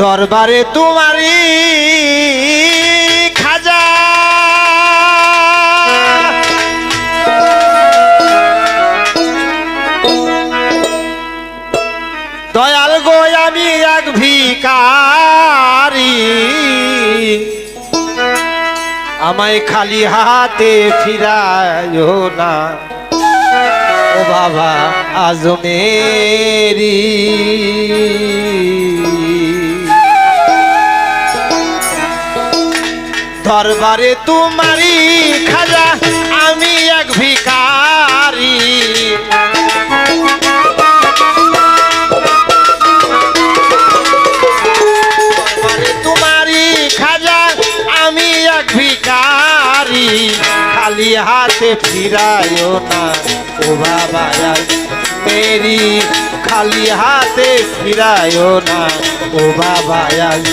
দরবারে তোমারি খাজা। দয়াল গো, আমি এক ভিকারি আমায় খালি হাতে ফিরায়ো না। ও বাবা আজ দরবারে তোমারি খাজা, আমি এক ভিকারি তোমারি খাজা, আমি এক ভিকারি খালি হাতে ফিরায়ও না, ও বাবা মেরি খালি হাতে ফিরায়ও না, ও বাবা আজ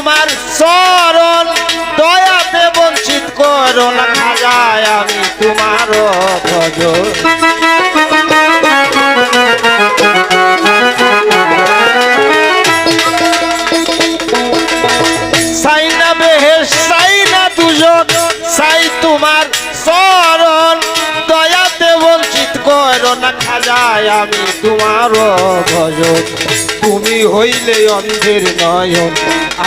তোমার চরণ, দয়াতে বঞ্চিত করো না। খাজায় আমি তোমার ভজন। চাই না সাইনা দুজন, সাই তোমার চরণ। খাজায় আমি তোমার ভজন। তুমি হইলে অন্ধের নয়ন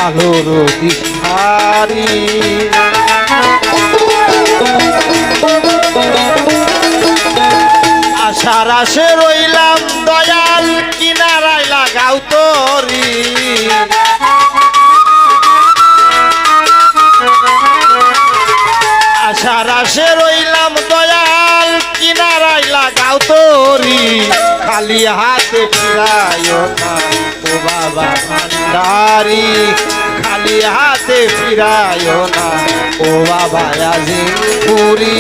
আলোর দিশারি আশার আশে ফিরায় না ও বাবা ভান্ডারি খালি হাতে ফিরায় না ও বাবা আজি পুরী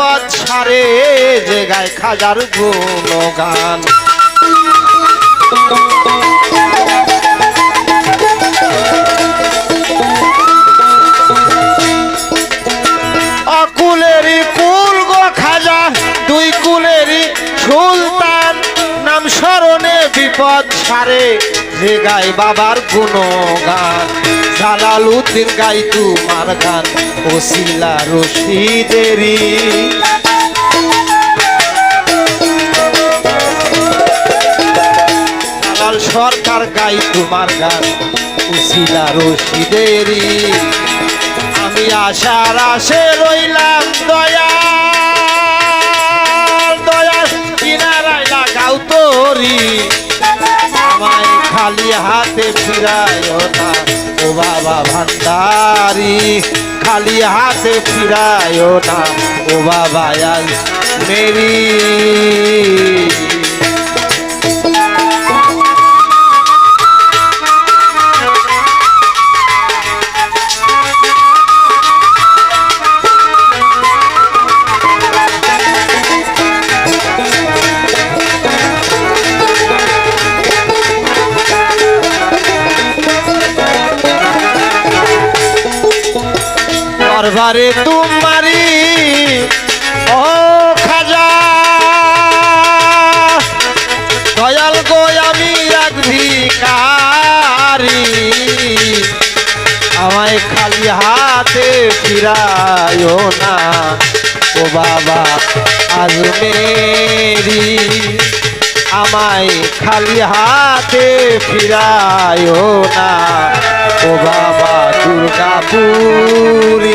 বিপদ সারে যে গায় খাজার গুণগান। অকুলেরই কুল গো খাজা, দুই বিপদ সারে যে গাই বাবার গুণগান। জালাল উদ্দিন গাই তোমার গান ওসিলা রশিদেরি জালাল সরকার গাই তোমার গান উসিলা রশিদেরি আমি আশার আশে রইলাম দয়াল দয়াল কিনারায় লাগাও তোরি। আমায় খালি হাতে ফিরায় ভান্ডারি খালি হাতে ফিরায় না। ও বাবা আজ মেরি। দরবারে তোমারি ও খাজা, দয়াল গো আমি এক আমায় খালি হাতে ফিরায়ও না। ও বাবা, আজ মেরি। আমায় খালি হাতে ফিরায়ও না। ও বাবা দুর্গাপুরী।